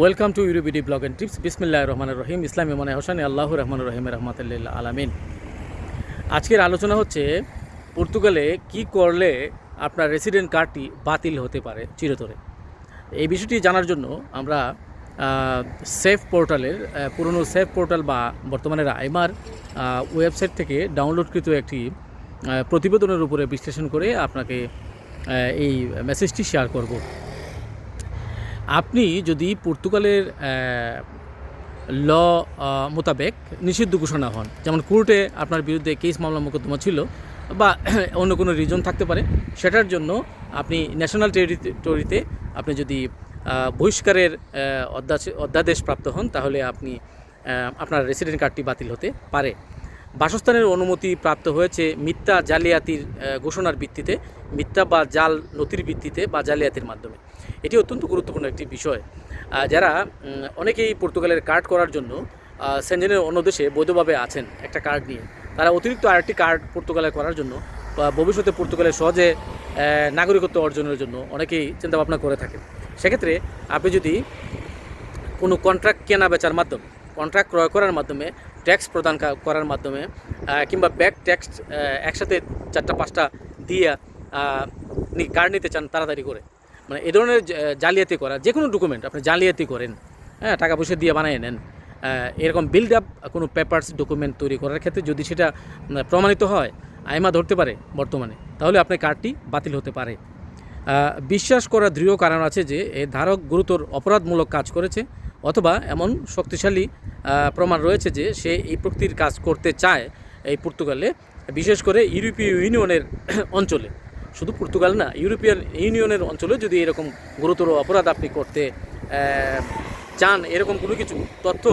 Welcome to EuroBD blog and tips বিসমিল্লাহ রহমান রহিম ইসলামী মানে হোসেন আল্লাহ রহমান রহিম রহমতুল্লাহ আলামিন আজকের আলোচনা হচ্ছে পর্তুগালে কি করলে আপনার রেসিডেন্ট কার্ডটি বাতিল হতে পারে চিরতরে। এই বিষয়টি জানার জন্য আমরা সেফ পোর্টালের পুরনো সেফ পোর্টাল বা বর্তমানে আইমার ওয়েবসাইট থেকে ডাউনলোডকৃত একটি প্রতিবেদনের উপরে বিশ্লেষণ করে আপনাকে এই মেসেজটি শেয়ার করব। আপনি যদি পর্তুগালের ল মোতাবেক নিষিদ্ধ ঘোষণা হন, যেমন কোর্টে আপনার বিরুদ্ধে কেস মামলা মোকদ্দমা ছিল বা অন্য কোনো রিজন থাকতে পারে, সেটার জন্য আপনি ন্যাশনাল টেরিটরিতে আপনি যদি বহিষ্কারের অধ্যাদেশ প্রাপ্ত হন, তাহলে আপনি আপনার রেসিডেন্ট কার্ডটি বাতিল হতে পারে। বাসস্থানের অনুমতি প্রাপ্ত হয়েছে মিথ্যা জালিয়াতির ঘোষণার ভিত্তিতে মিথ্যা বা জাল নথির ভিত্তিতে বা জালিয়াতির মাধ্যমে। এটি অত্যন্ত গুরুত্বপূর্ণ একটি বিষয়। যারা অনেকেই পর্তুগালের কার্ড করার জন্য আহ, সেনজেনের অন্য দেশে বৈধভাবে আছেন একটা কার্ড নিয়ে। তারা অতিরিক্ত আরেকটি কার্ড পর্তুগালে করার জন্য বা ভবিষ্যতে পর্তুগালে সহজে নাগরিকত্ব অর্জনের জন্য অনেকেই চিন্তাভাবনা করে থাকেন। সেক্ষেত্রে আপনি যদি কোনো কন্ট্রাক্ট কেনা বেচার মাধ্যমে কন্ট্রাক্ট ক্রয় করার মাধ্যমে ট্যাক্স প্রদান করার মাধ্যমে কিংবা ব্যাক ট্যাক্স একসাথে চারটা পাঁচটা দিয়ে কার্ড নিতে চান তাড়াতাড়ি করে। মানে এ ধরনের জালিয়াতি করা, যে কোনো ডকুমেন্ট আপনি জালিয়াতি করেন হ্যাঁ টাকা পয়সা দিয়ে বানিয়ে নেন এরকম বিল্ড আপ কোনো পেপারস ডকুমেন্ট তৈরি করার ক্ষেত্রে যদি সেটা প্রমাণিত হয়, আইমা ধরতে পারে বর্তমানে, তাহলে আপনার কার্ডটি বাতিল হতে পারে। বিশ্বাস করার দৃঢ় কারণ আছে যে, এ ধারক গুরুতর অপরাধমূলক কাজ করেছে অথবা এমন শক্তিশালী প্রমাণ রয়েছে যে সে এই প্রকৃতির কাজ করতে চায় এই পর্তুগালে, বিশেষ করে ইউরোপীয় ইউনিয়নের অঞ্চলে। শুধু পর্তুগাল না, ইউরোপিয়ান ইউনিয়নের অঞ্চলে যদি এরকম গুরুতর অপরাধ আপনি করতে চান, এরকম কোনো কিছু, তথ্য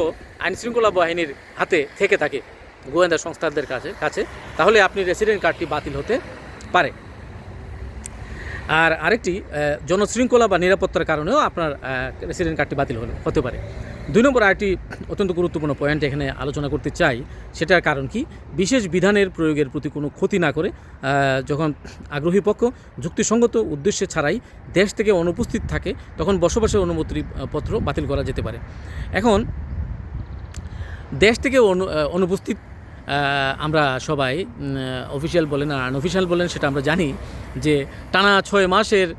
আইনশৃঙ্খলা বাহিনীর হাতে থেকে থাকে, গোয়েন্দা সংস্থাদের কাছে কাছে, তাহলে আপনি রেসিডেন্ট কার্ডটি বাতিল হতে পারে। আর আরেকটি জনশৃঙ্খলা বা নিরাপত্তার কারণেও আপনার রেসিডেন্ট কার্ডটি বাতিল হলো, হতে পারে। দুই নম্বর আরেকটি অত্যন্ত গুরুত্বপূর্ণ পয়েন্ট এখানে আলোচনা করতে চাই, সেটার কারণ কি? বিশেষ বিধানের প্রয়োগের প্রতি কোনো ক্ষতি না করে যখন আগ্রহী পক্ষ যুক্তিসঙ্গত উদ্দেশ্যে ছাড়াই দেশ থেকে অনুপস্থিত থাকে, তখন বসবাসের অনুমতি পত্র বাতিল করা যেতে পারে। এখন, দেশ থেকে অনু অনুপস্থিত আমরা সবাই অফিসিয়াল বলেন আর আনঅফিসিয়াল বলেন, সেটা আমরা জানি যে টানা ছয় মাসের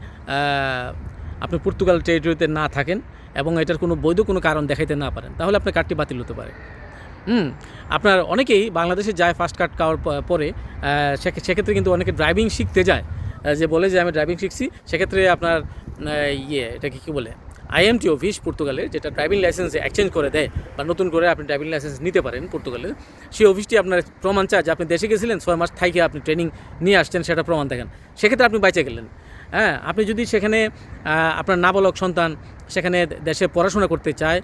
আপনি পর্তুগাল টেরিটরিতে না থাকেন এবং এটার কোনো বৈধ কোনো কারণ দেখাইতে না পারেন, তাহলে আপনার কার্ডটি বাতিল হতে পারে। হুম, আপনার অনেকেই বাংলাদেশে যায় ফার্স্ট কার্ড খাওয়ার পরে সেক্ষেত্রে কিন্তু অনেকে ড্রাইভিং শিখতে যায় যে বলে যে আমি ড্রাইভিং শিখছি, সেক্ষেত্রে আপনার ইয়ে এটাকে কী বলে? আইএমটি অফিস পর্তুগালের যেটা ড্রাইভিং লাইসেন্স এক্সচেঞ্জ করে দেয় বা নতুন করে আপনি ড্রাইভিং লাইসেন্স নিতে পারেন পর্তুগালের সেই অফিসটি আপনার প্রমাণ চায় যে আপনি দেশে গেছিলেন, ছয় মাস থাইকে আপনি ট্রেনিং নিয়ে আসছেন, সেটা প্রমাণ দেখেন। সেক্ষেত্রে আপনি বাইচে গেলেন। হ্যাঁ আপনি যদি সেখানে আপনার নাবালক সন্তান সেখানে দেশে পড়াশোনা করতে চায়,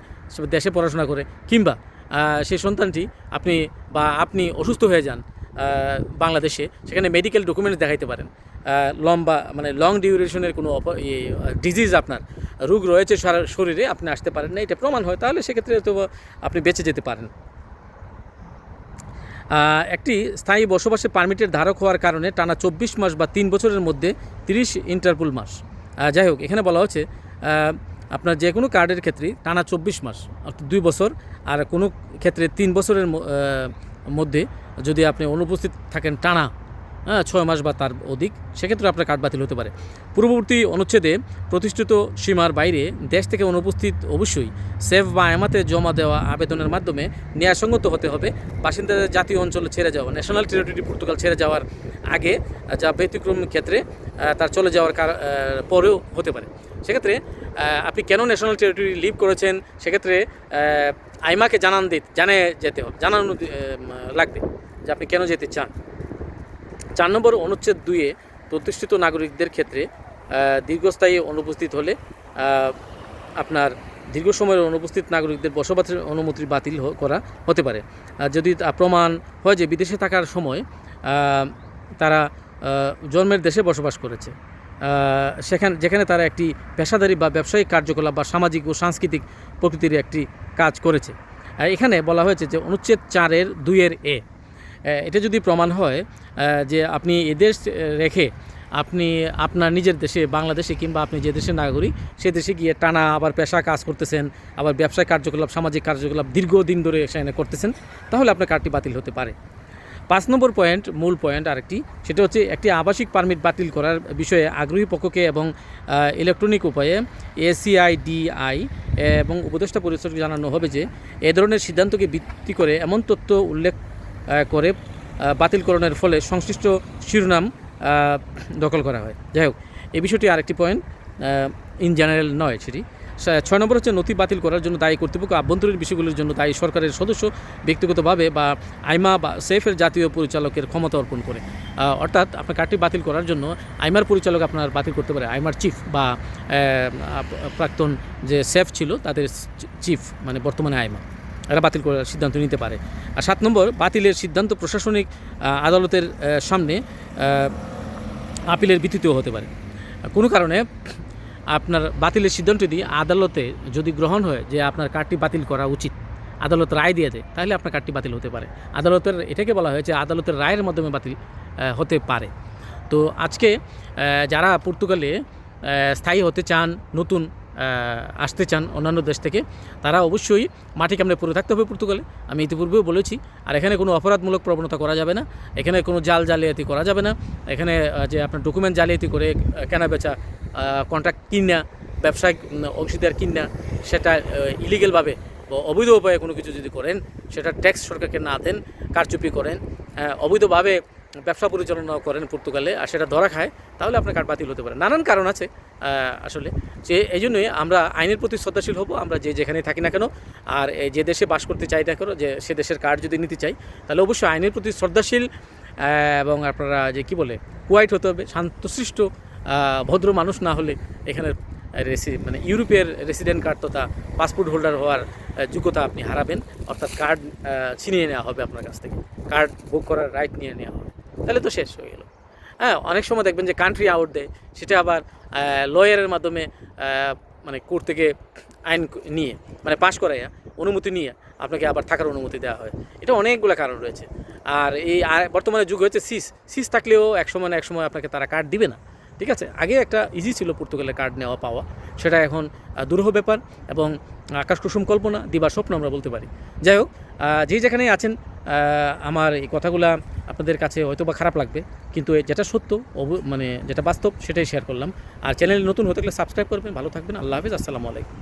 দেশে পড়াশোনা করে, কিংবা সেই সন্তানটি আপনি বা আপনি অসুস্থ হয়ে যান বাংলাদেশে, সেখানে মেডিকেল ডকুমেন্টস দেখাইতে পারেন। লম্বা মানে লং ডিউরেশনের কোনো ডিজিজ আপনার, রোগ রয়েছে শরীরে, আপনি আসতে পারেন না, এটা প্রমাণ হয়, তাহলে সেক্ষেত্রে তো আপনি বেঁচে যেতে পারেন। একটি স্থায়ী বসবাসে পারমিটের ধারক হওয়ার কারণে টানা চব্বিশ মাস বা তিন বছরের মধ্যে তিরিশ ইন্টারপুল মাস। যাই হোক, এখানে বলা হচ্ছে আপনার যে কোনো কার্ডের ক্ষেত্রে টানা চব্বিশ মাস, অর্থাৎ দুই বছর, আর কোনো ক্ষেত্রে তিন বছরের মধ্যে যদি আপনি অনুপস্থিত থাকেন টানা হ্যাঁ ছয় মাস বা তার অধিক, সেক্ষেত্রে আপনার কার্ড বাতিল হতে পারে। পূর্ববর্তী অনুচ্ছেদে প্রতিষ্ঠিত সীমার বাইরে দেশ থেকে অনুপস্থিত অবশ্যই সেফ বা এমাতে জমা দেওয়া আবেদনের মাধ্যমে ন্যায়সঙ্গত হতে হবে। বাসিন্দাদের জাতীয় অঞ্চলে ছেড়ে যাওয়া, ন্যাশনাল টেরিটরি পর্তুগাল ছেড়ে যাওয়ার আগে যা ব্যতিক্রম ক্ষেত্রে তার চলে যাওয়ার পরেও হতে পারে। সেক্ষেত্রে আপনি কেন ন্যাশনাল টেরিটরি লিভ করেছেন? সেক্ষেত্রে আইমাকে জানান দিতে, জানে যেতে হবে, জানানো লাগবে। যে আপনি কেন যেতে চান? চার নম্বর অনুচ্ছেদ দুইয়ে প্রতিষ্ঠিত নাগরিকদের ক্ষেত্রে দীর্ঘস্থায়ী অনুপস্থিত হলে আপনার দীর্ঘ সময়ের অনুপস্থিত নাগরিকদের বসবাসের অনুমতি বাতিল করা হতে পারে। যদি প্রমাণ হয় যে বিদেশে থাকার সময় তারা জন্মের দেশে বসবাস করেছে সেখানে, যেখানে তারা একটি পেশাদারি বা ব্যবসায়িক কার্যকলাপ বা সামাজিক ও সাংস্কৃতিক প্রকৃতির একটি কাজ করেছে। এখানে বলা হয়েছে যে অনুচ্ছেদ চারের দুইয়ের এ এটা যদি প্রমাণ হয় যে আপনি এদেশ রেখে আপনি আপনার নিজের দেশে, বাংলাদেশে কিংবা আপনি যে দেশের নাগরিক, সে দেশে গিয়ে টানা আবার পেশা কাজ করতেছেন, আবার ব্যবসায় কার্যকলাপ, সামাজিক কার্যকলাপ দীর্ঘদিন ধরে সেখানে করতেছেন, তাহলে আপনার কার্ডটি বাতিল হতে পারে। পাঁচ নম্বর পয়েন্ট, মূল পয়েন্ট আরেকটি, সেটা হচ্ছে একটি আবাসিক পারমিট বাতিল করার বিষয়ে আগ্রহী পক্ষকে এবং ইলেকট্রনিক উপায়ে এসিআইডিআই এবং উপদেষ্টা পরিষদকে জানানো হবে যে, এ ধরনের সিদ্ধান্তকে ভিত্তি করে এমন তথ্য উল্লেখ করে বাতিলকরণের ফলে সংশ্লিষ্ট শিরোনাম দখল করা হয়। যাই হোক এই বিষয়টি আরেকটি পয়েন্ট ইন জেনারেল নয় সেটি। ছয় নম্বর হচ্ছে নথি বাতিল করার জন্য দায়ী কর্তৃপক্ষ আভ্যন্তরীণ বিষয়গুলির জন্য দায়ী সরকারের সদস্য ব্যক্তিগতভাবে বা আইমা বা সেফের জাতীয় পরিচালকের ক্ষমতা অর্পণ করে। অর্থাৎ আপনার কার্ডটি বাতিল করার জন্য আইমার পরিচালক আপনার বাতিল করতে পারে। আইমার চিফ বা প্রাক্তন যে সেফ ছিল, তাদের চিফ মানে বর্তমানে আইমা। এরা বাতিল করার সিদ্ধান্ত নিতে পারে। আর সাত নম্বর, বাতিলের সিদ্ধান্ত প্রশাসনিক আদালতের সামনে আপিলের ভিত্তিতেও হতে পারে। কোনো কারণে আপনার বাতিলের সিদ্ধান্তটি আদালতে যদি গ্রহণ হয় যে আপনার কার্ডটি বাতিল করা উচিত, আদালত রায় দিয়ে দেয়, তাহলে আপনার কার্ডটি বাতিল হতে পারে। আদালতের, এটাকে বলা হয়েছে আদালতের রায়ের মাধ্যমে বাতিল হতে পারে। তো আজকে যারা পর্তুগালে স্থায়ী হতে চান, নতুন আসতে চান অন্যান্য দেশ থেকে, তারা অবশ্যই মাটি কামড়ে পড়ে থাকতে হবে পর্তুগালে? আমি ইতিপূর্বেও বলেছি, আর এখানে কোনো অপরাধমূলক প্রবণতা করা যাবে না, এখানে কোনো জাল জালিয়াতি করা যাবে না, এখানে যে আপনার ডকুমেন্ট জালিয়াতি করে কেনা বেচা কন্ট্রাক্ট কিনা, ব্যবসায়িক অংশীদার কিনা, সেটা ইলিগেলভাবে অবৈধ উপায়ে কোনো কিছু যদি করেন, সেটা ট্যাক্স সরকারকে না দেন, কারচুপি করেন অবৈধভাবে ব্যবসা পরিচালনা করেন পর্তুগালে, আর সেটা ধরা খায়, তাহলে আপনার কার্ড বাতিল হতে পারে। নানান কারণ আছে আসলে। যে এই জন্যই আমরা আইনের প্রতি শ্রদ্ধাশীল হব, আমরা যে যেখানে থাকি না কেন, আর যে দেশে বাস করতে চাই না কেন, যে সে দেশের কার্ড যদি নিতে চাই, তাহলে অবশ্যই আইনের প্রতি শ্রদ্ধাশীল এবং আপনারা যে কি বলে, কোয়াইট হতে হবে, শান্তশিষ্ট ভদ্র মানুষ না হলে এখানের রেসি মানে ইউরোপের রেসিডেন্ট কার্ড তথা পাসপোর্ট হোল্ডার হওয়ার যোগ্যতা আপনি হারাবেন, অর্থাৎ কার্ড ছিনিয়ে নেওয়া হবে আপনার কাছ থেকে। কার্ড বুক করার রাইট নিয়ে নেওয়া হবে। তাহলে তো শেষ হয়ে গেল। হ্যাঁ অনেক সময় দেখবেন যে কান্ট্রি আউট দেয়, সেটা আবার লয়ারের মাধ্যমে মানে কোর্ট থেকে আইন নিয়ে মানে পাশ করাইয়া, অনুমতি নিয়ে আপনাকে আবার থাকার অনুমতি দেওয়া হয়। এটা অনেকগুলো কারণ রয়েছে। আর এই বর্তমানে যুগ হচ্ছে সিস সিস থাকলেও এক সময় এক সময় আপনাকে তারা কার্ড দিবে না। ঠিক আছে? আগে একটা ইজি ছিল পর্তুগালে কার্ড নেওয়া পাওয়া। সেটা এখন দুরূহ ব্যাপার এবং আকাশ কুসুম কল্পনা, দিবার স্বপ্ন আমরা বলতে পারি। যাই হোক যে যেখানেই আছেন আমার এই কথাগুলা আপনাদের কাছে হয়তো বা খারাপ লাগবে, কিন্তু যেটা সত্য মানে যেটা বাস্তব সেটাই শেয়ার করলাম। আর চ্যানেলে নতুন হতে গেলে সাবস্ক্রাইব করবেন, ভালো থাকবেন, আল্লাহ হাফিজ, আসসালামু আলাইকুম।